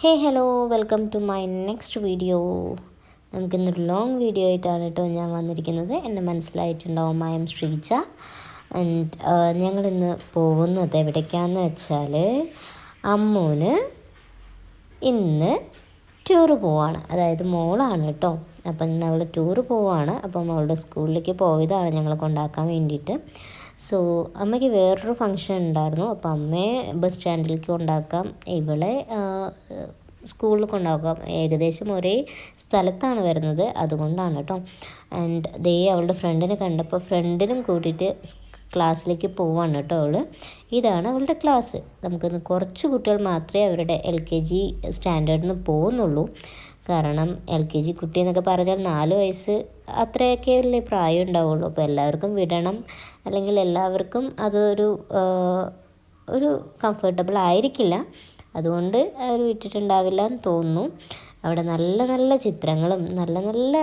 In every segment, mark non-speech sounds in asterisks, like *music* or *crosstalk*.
Hey hello welcome to my next video നമുക്കിന്നൊരു long video ആയിട്ടാണ് കേട്ടോ ഞാൻ വന്നിരിക്കുന്നത്. എന്നെ മനസ്സിലായിട്ടുണ്ടാവും ഐ എം ശ്രീജ. ആൻഡ് ഞങ്ങളിന്ന് പോകുന്നത് എവിടേക്കാന്ന് വെച്ചാൽ അമ്മൂന് ഇന്ന് ടൂറ് പോവാണ്. അതായത് മോളാണ് കേട്ടോ. അപ്പം ഇന്ന് അവൾ ടൂറ് പോവാണ്. അപ്പം അവളുടെ സ്കൂളിലേക്ക് പോയതാണ് ഞങ്ങളെ കൊണ്ടാക്കാൻ വേണ്ടിയിട്ട്. സോ അമ്മയ്ക്ക് വേറൊരു ഫങ്ഷൻ ഉണ്ടായിരുന്നു. അപ്പോൾ അമ്മയെ ബസ് സ്റ്റാൻഡിലേക്ക് കൊണ്ടാക്കാം. ഇവളെ സ്കൂളിൽ കൊണ്ടാക്കാം. ഏകദേശം ഒരേ സ്ഥലത്താണ് വരുന്നത്. അതുകൊണ്ടാണ് കേട്ടോ ആൻഡ് ദേ അവളുടെ ഫ്രണ്ടിനെ കണ്ടപ്പോൾ ഫ്രണ്ടിനും കൂട്ടിയിട്ട് ക്ലാസ്സിലേക്ക് പോവാണ് കേട്ടോ അവൾ ഇതാണ് അവളുടെ ക്ലാസ് നമുക്ക് കുറച്ച് കുട്ടികൾ മാത്രമേ അവരുടെ എൽ കെ ജി സ്റ്റാൻഡേർഡിന് പോകുന്നുള്ളൂ കാരണം എൽ കെ ജി കുട്ടി എന്നൊക്കെ പറഞ്ഞാൽ നാല് വയസ്സ് അത്രയൊക്കെ അല്ലേ പ്രായം ഉണ്ടാവുള്ളൂ. അപ്പോൾ എല്ലാവർക്കും വിടണം. അല്ലെങ്കിൽ എല്ലാവർക്കും അതൊരു ഒരു കംഫർട്ടബിൾ ആയിരിക്കില്ല. അതുകൊണ്ട് അവർ വിട്ടിട്ടുണ്ടാവില്ല എന്ന് തോന്നുന്നു. അവിടെ നല്ല നല്ല ചിത്രങ്ങളും നല്ല നല്ല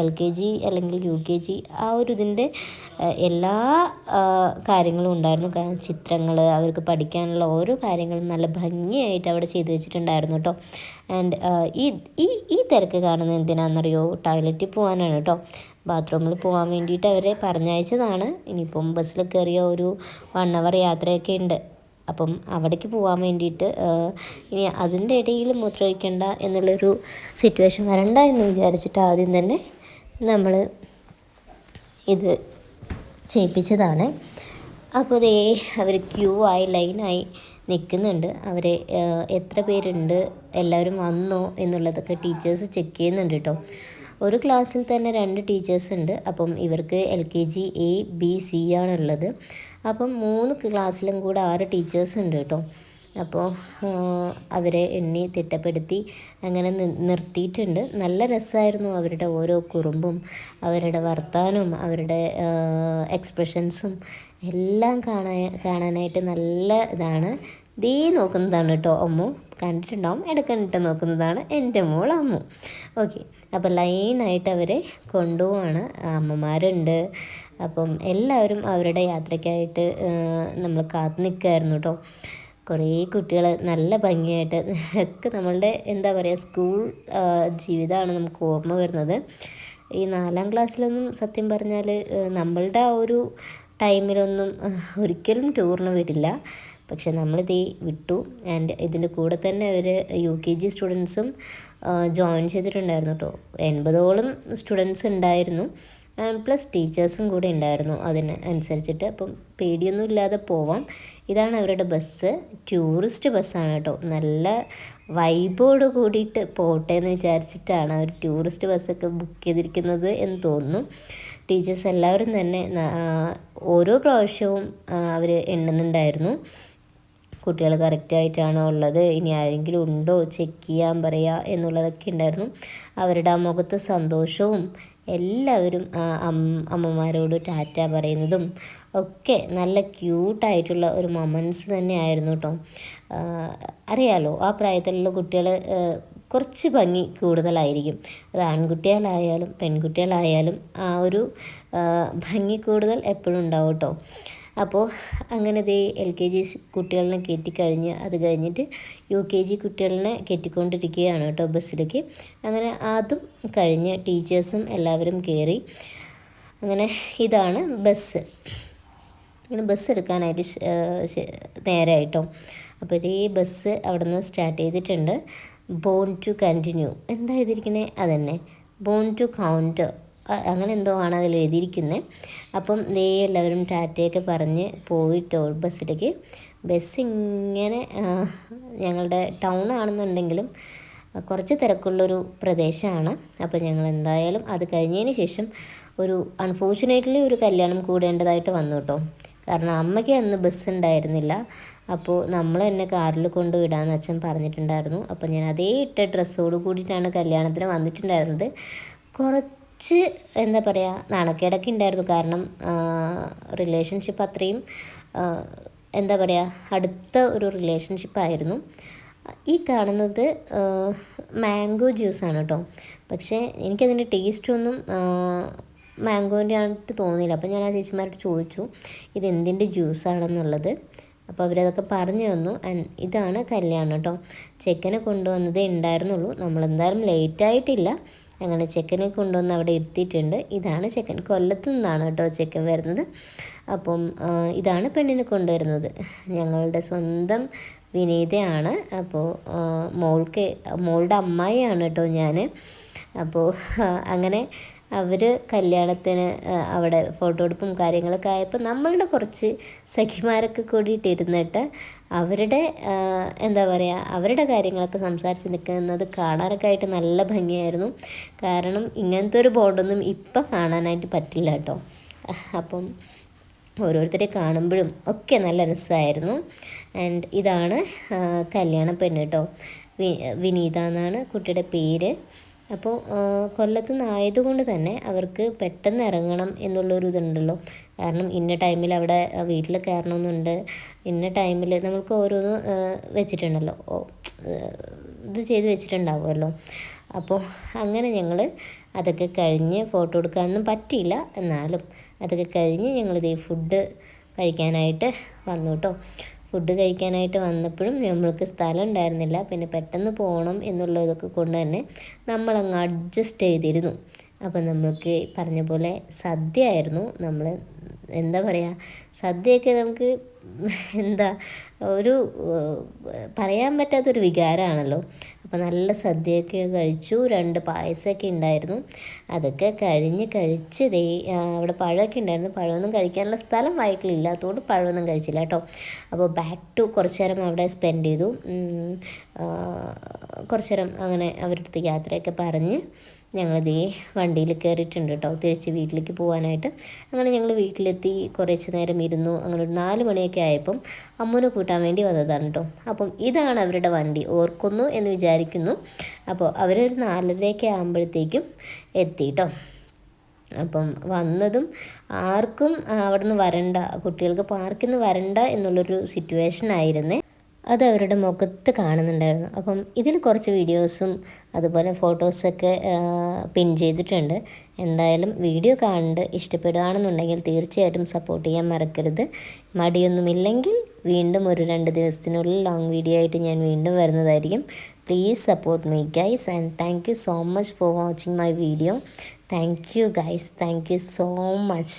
എൽ കെ ജി അല്ലെങ്കിൽ യു കെ ജി ആ ഒരു ഇതിന്റെ എല്ലാ കാര്യങ്ങളും ഉണ്ടായിരുന്നു. ചിത്രങ്ങൾ അവർക്ക് പഠിക്കാനുള്ള ഓരോ കാര്യങ്ങളും നല്ല ഭംഗിയായിട്ട് അവിടെ ചെയ്തു വെച്ചിട്ടുണ്ടായിരുന്നു കേട്ടോ. ആൻഡ് ഈ ഈ ഈ തിരക്ക് കാണുന്നത് എന്തിനാണെന്നറിയോ? ടോയ്ലറ്റിൽ പോകാനാണ് കേട്ടോ. ബാത്റൂമിൽ പോകാൻ വേണ്ടിയിട്ട് അവരെ പറഞ്ഞയച്ചതാണ്. ഇനിയിപ്പം ബസ്സിൽ കയറിയ ഒരു വൺ അവർ യാത്രയൊക്കെ ഉണ്ട്. അപ്പം അവിടേക്ക് പോകാൻ വേണ്ടിയിട്ട് ഇനി അതിന്റെ ഇടയിൽ മൂത്രമൊഴിക്കേണ്ട എന്നുള്ളൊരു സിറ്റുവേഷൻ വരണ്ട എന്ന് വിചാരിച്ചിട്ട് ആദ്യം തന്നെ നമ്മൾ ഇത് ചെയ്യിപ്പിച്ചതാണ്. അപ്പോൾ ദേ അവർ ക്യൂ ആയി ലൈനായി നിൽക്കുന്നുണ്ട്. അവരെ എത്ര പേരുണ്ട് എല്ലാവരും വന്നോ എന്നുള്ളതൊക്കെ ടീച്ചേഴ്സ് ചെക്ക് ചെയ്യുന്നുണ്ട് കേട്ടോ. ഒരു ക്ലാസ്സിൽ തന്നെ രണ്ട് ടീച്ചേഴ്സ് ഉണ്ട്. അപ്പം ഇവർക്ക് L K G A B C ആണുള്ളത്. അപ്പം മൂന്ന് ക്ലാസ്സിലും കൂടെ ആറ് ടീച്ചേഴ്സ് ഉണ്ട് കേട്ടോ. അപ്പോൾ അവരെ എണ്ണി തിട്ടപ്പെടുത്തി അങ്ങനെ നിർത്തിയിട്ടുണ്ട്. നല്ല രസമായിരുന്നു അവരുടെ ഓരോ കുറുമ്പും അവരുടെ വർത്താനവും അവരുടെ എക്സ്പ്രഷൻസും എല്ലാം കാണാൻ കാണാനായിട്ട് നല്ല ഇതാണ്. ദീ നോക്കുന്നതാണ് കേട്ടോ അമ്മു. കണ്ടിട്ടുണ്ടാവും. ഇടക്കണ്ടിട്ട് നോക്കുന്നതാണ് എന്റെ മോൾ അമ്മു. ഓക്കെ അപ്പോൾ ലൈനായിട്ട് അവരെ കൊണ്ടുപോവാണ്. അമ്മമാരുണ്ട്. അപ്പം എല്ലാവരും അവരുടെ യാത്രയ്ക്കായിട്ട് നമ്മൾ കാത്തു നിൽക്കുമായിരുന്നു കേട്ടോ കുറേ കുട്ടികൾ നല്ല ഭംഗിയായിട്ട് *laughs* ഒക്കെ നമ്മളുടെ എന്താ പറയുക സ്കൂൾ ജീവിതമാണ് നമുക്ക് ഓർമ്മ വരുന്നത്. ഈ നാലാം ക്ലാസ്സിലൊന്നും സത്യം പറഞ്ഞാൽ നമ്മളുടെ ആ ഒരു ടൈമിലൊന്നും ഒരിക്കലും ടൂറിന് വിടില്ല. പക്ഷെ നമ്മളിത് വിട്ടു. ആൻഡ് ഇതിന്റെ കൂടെ തന്നെ അവർ യു കെ ജി സ്റ്റുഡൻസും ജോയിൻ ചെയ്തിട്ടുണ്ടായിരുന്നു കേട്ടോ എൺപതോളം സ്റ്റുഡൻസ് ഉണ്ടായിരുന്നു. പ്ലസ് ടീച്ചേഴ്സും കൂടെ ഉണ്ടായിരുന്നു അതിന് അനുസരിച്ചിട്ട്. അപ്പം പേടിയൊന്നും ഇല്ലാതെ പോവാം. ഇതാണ് അവരുടെ ബസ് ടൂറിസ്റ്റ് ബസ്സാണ് കേട്ടോ നല്ല വൈബോട് കൂടിയിട്ട് പോട്ടെ എന്ന് വിചാരിച്ചിട്ടാണ് അവർ ടൂറിസ്റ്റ് ബസ്സൊക്കെ ബുക്ക് ചെയ്തിരിക്കുന്നത് എന്ന് തോന്നുന്നു. ടീച്ചേഴ്സ് എല്ലാവരും തന്നെ ഓരോ പ്രാവശ്യവും അവർ എണ്ണുന്നുണ്ടായിരുന്നു. കുട്ടികൾ കറക്റ്റായിട്ടാണോ ഉള്ളത്? ഇനി ആരെങ്കിലും ഉണ്ടോ? ചെക്ക് ചെയ്യാൻ പറയുക എന്നുള്ളതൊക്കെ ഉണ്ടായിരുന്നു. അവരുടെ ആ മുഖത്ത് സന്തോഷവും എല്ലാവരും അമ്മമാരോട് ടാറ്റ പറയുന്നതും ഒക്കെ നല്ല ക്യൂട്ടായിട്ടുള്ള ഒരു മൊമെന്റ്സ് തന്നെ ആയിരുന്നു കേട്ടോ അറിയാലോ ആ പ്രായത്തിലുള്ള കുട്ടികൾ കുറച്ച് ഭംഗി കൂടുതലായിരിക്കും. അത് ആൺകുട്ടികളായാലും പെൺകുട്ടികളായാലും ആ ഒരു ഭംഗി കൂടുതൽ എപ്പോഴും ഉണ്ടാവും കേട്ടോ അപ്പോൾ അങ്ങനെ ദേ എൽ കെ ജി കുട്ടികളെ കയറ്റിക്കഴിഞ്ഞ് അത് കഴിഞ്ഞിട്ട് യു കെ ജി കുട്ടികളെ കയറ്റിക്കൊണ്ടിരിക്കുകയാണ് കേട്ടോ ബസ്സിലേക്ക്. അങ്ങനെ അതും കഴിഞ്ഞ് ടീച്ചേഴ്സും എല്ലാവരും കയറി. അങ്ങനെ ഇതാണ് ബസ് ഇങ്ങനെ ബസ് എടുക്കാനായിട്ട് നേരമായിട്ടോ അപ്പോൾ ഇതേ ബസ് അവിടെ നിന്ന് സ്റ്റാർട്ട് ചെയ്തിട്ടുണ്ട്. ബോൺ ടു കണ്ടിന്യൂ എന്താ എഴുതിയിരിക്കുന്നത് അതന്നെ. ബോൺ ടു കൗണ്ട് അങ്ങനെ എന്തോ ആണ് അതിൽ എഴുതിയിരിക്കുന്നത് അപ്പം ദേ എല്ലാവരും ടാറ്റയൊക്കെ പറഞ്ഞ് പോയിട്ടോ ബസ്സിലേക്ക്. ബസ് ഇങ്ങനെ ഞങ്ങളുടെ ടൗൺ ആണെന്നുണ്ടെങ്കിലും കുറച്ച് തിരക്കുള്ളൊരു പ്രദേശമാണ്. അപ്പോൾ ഞങ്ങൾ എന്തായാലും അത് കഴിഞ്ഞതിന് ശേഷം ഒരു അൺഫോർച്ചുനേറ്റ്ലി ഒരു കല്യാണം കൂടേണ്ടതായിട്ട് വന്നു കേട്ടോ. കാരണം അമ്മയ്ക്ക് അന്ന് ബസ് ഉണ്ടായിരുന്നില്ല അപ്പോൾ നമ്മൾ എന്നെ കാറിൽ കൊണ്ടുവിടാമെന്ന് അച്ഛൻ പറഞ്ഞിട്ടുണ്ടായിരുന്നു. അപ്പോൾ ഞാൻ അതേ ഇട്ട ഡ്രസ്സോട് കൂടിയിട്ടാണ് കല്യാണത്തിന് വന്നിട്ടുണ്ടായിരുന്നത്. കുറച്ച് കുറച്ച് എന്താ പറയുക നാണക്കേടൊക്കെ ഉണ്ടായിരുന്നു കാരണം റിലേഷൻഷിപ്പ് അത്രയും എന്താ പറയുക അടുത്ത ഒരു റിലേഷൻഷിപ്പായിരുന്നു ഈ കാണുന്നത് മാംഗോ ജ്യൂസാണ് കേട്ടോ പക്ഷേ എനിക്കതിന്റെ ടേസ്റ്റൊന്നും മാംഗോന്റെ ആയിട്ട് തോന്നിയില്ല. അപ്പോൾ ഞാൻ ആ ചേച്ചിമാരോട് ചോദിച്ചു ഇത് എന്തിന്റെ ജ്യൂസാണെന്നുള്ളത് അപ്പോൾ അവരതൊക്കെ പറഞ്ഞു തന്നു. ആൻഡ് ഇതാണ് കല്യാണം കേട്ടോ ചെക്കനെ കൊണ്ടുവന്നതേ ഉണ്ടായിരുന്നുള്ളൂ. നമ്മളെന്തായാലും ലേറ്റായിട്ടില്ല അങ്ങനെ ചെക്കനെ കൊണ്ടുവന്ന് അവിടെ ഇരുത്തിയിട്ടുണ്ട്. ഇതാണ് ചെക്കൻ. കൊല്ലത്ത് നിന്നാണ് കേട്ടോ ചെക്കൻ വരുന്നത്. അപ്പം ഇതാണ് പെണ്ണിനെ കൊണ്ടുവരുന്നത്. ഞങ്ങളുടെ സ്വന്തം വിനീതയാണ്. അപ്പോൾ മോൾക്ക് മോളുടെ അമ്മായിയാണ് കേട്ടോ ഞാൻ അപ്പോൾ അങ്ങനെ അവർ കല്യാണത്തിന് അവിടെ ഫോട്ടോ എടുപ്പും കാര്യങ്ങളൊക്കെ ആയപ്പോൾ നമ്മളുടെ കുറച്ച് സഖിമാരൊക്കെ കൂടിയിട്ട് ഇരുന്നിട്ട് അവരുടെ എന്താ പറയുക അവരുടെ കാര്യങ്ങളൊക്കെ സംസാരിച്ച് നിൽക്കുന്നത് കാണാനൊക്കെ ആയിട്ട് നല്ല ഭംഗിയായിരുന്നു. കാരണം ഇങ്ങനത്തെ ഒരു ബോണ്ടൊന്നും ഇപ്പം കാണാനായിട്ട് പറ്റില്ല കേട്ടോ. അപ്പം ഓരോരുത്തരെ കാണുമ്പോഴും ഒക്കെ നല്ല രസമായിരുന്നു. ആൻഡ് ഇതാണ് കല്യാണ പെണ്ണ് കേട്ടോ. വിനീത എന്നാണ് കുട്ടിയുടെ പേര്. അപ്പോൾ കൊല്ലത്തു നിന്നായതുകൊണ്ട് തന്നെ അവർക്ക് പെട്ടെന്ന് ഇറങ്ങണം എന്നുള്ളൊരു ഇതുണ്ടല്ലോ കാരണം ഇന്ന ടൈമിൽ അവിടെ വീട്ടിൽ കയറണമെന്നുണ്ട്. ഇന്ന ടൈമിൽ നമുക്ക് ഓരോന്ന് വെച്ചിട്ടുണ്ടല്ലോ. ഇത് ചെയ്ത് വെച്ചിട്ടുണ്ടാവുമല്ലോ. അപ്പോൾ അങ്ങനെ ഞങ്ങൾ അതൊക്കെ കഴിഞ്ഞ് ഫോട്ടോ എടുക്കാനൊന്നും പറ്റിയില്ല. എന്നാലും അതൊക്കെ കഴിഞ്ഞ് ഞങ്ങളിത് ഫുഡ് കഴിക്കാനായിട്ട് വന്നു കേട്ടോ. ഫുഡ് കഴിക്കാനായിട്ട് വന്നപ്പോഴും നമ്മൾക്ക് സ്ഥലം ഉണ്ടായിരുന്നില്ല. പിന്നെ പെട്ടെന്ന് പോകണം എന്നുള്ളതൊക്കെ കൊണ്ട് തന്നെ നമ്മളങ്ങ് അഡ്ജസ്റ്റ് ചെയ്തിരുന്നു. അപ്പം നമ്മൾക്ക് പറഞ്ഞ പോലെ സദ്യ ആയിരുന്നു നമ്മൾ എന്താ പറയുക സദ്യയൊക്കെ നമുക്ക് എന്താ ഒരു പറയാൻ പറ്റാത്തൊരു വികാരമാണല്ലോ. അപ്പോൾ നല്ല സദ്യയൊക്കെ കഴിച്ചു രണ്ട് പായസമൊക്കെ ഉണ്ടായിരുന്നു. അതൊക്കെ കഴിഞ്ഞ് കഴിച്ച് ദേ അവിടെ പഴമൊക്കെ ഉണ്ടായിരുന്നു. പഴമൊന്നും കഴിക്കാനുള്ള സ്ഥലം വയറ്റിലില്ലാത്തതുകൊണ്ട് പഴമൊന്നും കഴിച്ചില്ല കേട്ടോ. അപ്പോൾ ബാക്ക് ടു കുറച്ച് നേരം അവിടെ സ്പെൻഡ് ചെയ്തു. കുറച്ച് നേരം അങ്ങനെ അവരുടെ അടുത്ത് യാത്രയൊക്കെ പറഞ്ഞ് ഞങ്ങളിതേ വണ്ടിയിൽ കയറിയിട്ടുണ്ട് കേട്ടോ. തിരിച്ച് വീട്ടിലേക്ക് പോകാനായിട്ട് അങ്ങനെ ഞങ്ങൾ വീട്ടിലെത്തി കുറച്ച് നേരം ഇരുന്നു. അങ്ങനെ ഒരു നാല് മണിയൊക്കെ ആയപ്പം അമ്മൂനെ കൂട്ടാൻ വേണ്ടി വന്നതാണ് കേട്ടോ. അപ്പം ഇതാണ് അവരുടെ വണ്ടി. ഓർക്കുന്നു എന്ന് വിചാരിക്കുന്നു. അപ്പോൾ അവരൊരു നാലരയൊക്കെ ആകുമ്പോഴത്തേക്കും എത്തി കേട്ടോ. അപ്പം വന്നതും ആർക്കും അവിടെ നിന്ന് വരണ്ട കുട്ടികൾക്ക് പാർക്കിൽ നിന്ന് വരണ്ട എന്നുള്ളൊരു സിറ്റുവേഷൻ ആയിരുന്നേ. അത് അവരുടെ മുഖത്ത് കാണുന്നുണ്ടായിരുന്നു. അപ്പം ഇതിൽ കുറച്ച് വീഡിയോസും അതുപോലെ ഫോട്ടോസൊക്കെ പിൻ ചെയ്തിട്ടുണ്ട്. എന്തായാലും വീഡിയോ കാണണ്ട് ഇഷ്ടപ്പെടുകയാണെന്നുണ്ടെങ്കിൽ തീർച്ചയായിട്ടും സപ്പോർട്ട് ചെയ്യാൻ മറക്കരുത്. മടിയൊന്നുമില്ലെങ്കിൽ വീണ്ടും ഒരു രണ്ട് ദിവസത്തിനുള്ളിൽ ലോങ് വീഡിയോ ആയിട്ട് ഞാൻ വീണ്ടും വരുന്നതായിരിക്കും. Please support me guys and thank you so much for watching my video thank you guys thank you so much